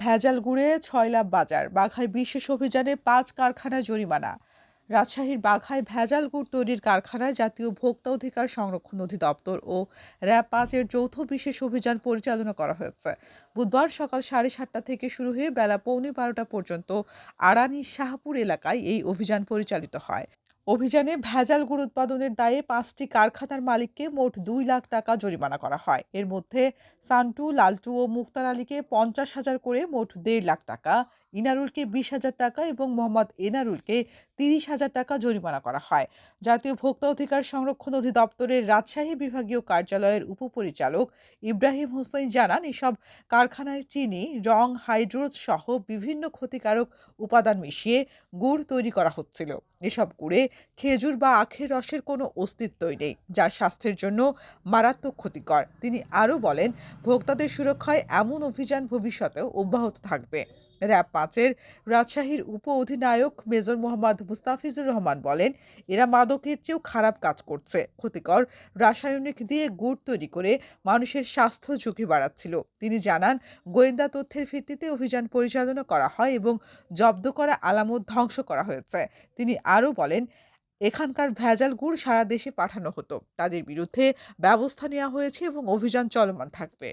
ভেজাল গুড়ে ছয়লাভ বাজার। বাঘায় বিশেষ অভিযানে পাঁচ কারখানায় জরিমানা। রাজশাহীর বাঘায় ভেজাল গুড় তৈরির কারখানায় জাতীয় ভোক্তা অধিকার সংরক্ষণ অধিদপ্তর ও র্যাব পাঁচের যৌথ বিশেষ অভিযান পরিচালনা করা হয়েছে। বুধবার সকাল সাড়ে সাতটা থেকে শুরু হয়ে বেলা পৌনে বারোটা পর্যন্ত আড়ানি শাহপুর এলাকায় এই অভিযান পরিচালিত হয়। অভিযানে ভেজাল গুড় উৎপাদনের দায়ে পাঁচটি কারখানার মালিককে মোট দুই লাখ টাকা জরিমানা করা হয়। এর মধ্যে সান্টু, লালটু ও মুক্তার আলীকে পঞ্চাশ হাজার করে মোট দেড় লাখ টাকা ইনারুলকে বিশ হাজার টাকা এবং মোহাম্মদ এনারুলকে তিরিশ হাজার টাকা জরিমানা করা হয়। জাতীয় ভোক্তা অধিকার সংরক্ষণ অধিদপ্তরের রাজশাহী বিভাগীয় কার্যালয়ের উপপরিচালক ইব্রাহিম হোসেন জানান, এসব কারখানায় চিনি, রং, হাইড্রোজ সহ বিভিন্ন ক্ষতিকারক উপাদান মিশিয়ে গুড় তৈরি করা হচ্ছিল। এসব গুড়ে খেজুর বা আখের রসের কোনো অস্তিত্বই নেই, যা স্বাস্থ্যের জন্য মারাত্মক ক্ষতিকর। তিনি আরও বলেন, ভোক্তাদের সুরক্ষায় এমন অভিযান ভবিষ্যতেও অব্যাহত থাকবে। র্যাব পাঁচের রাজশাহীর উপ অধিনায়ক মেজর মোহাম্মদ মুস্তাফিজুর রহমান বলেন, এরা মাদকের চেয়েও খারাপ কাজ করছে। ক্ষতিকর রাসায়নিক দিয়ে গুড় তৈরি করে মানুষের স্বাস্থ্য ঝুঁকি বাড়াচ্ছিল। তিনি জানান, গোয়েন্দা তথ্যের ভিত্তিতে অভিযান পরিচালনা করা হয় এবং জব্দ করা আলামত ধ্বংস করা হয়েছে। তিনি আরও বলেন, এখানকার ভেজাল গুড় সারা দেশে পাঠানো হতো। তাদের বিরুদ্ধে ব্যবস্থা নেওয়া হয়েছে এবং অভিযান চলমান থাকবে।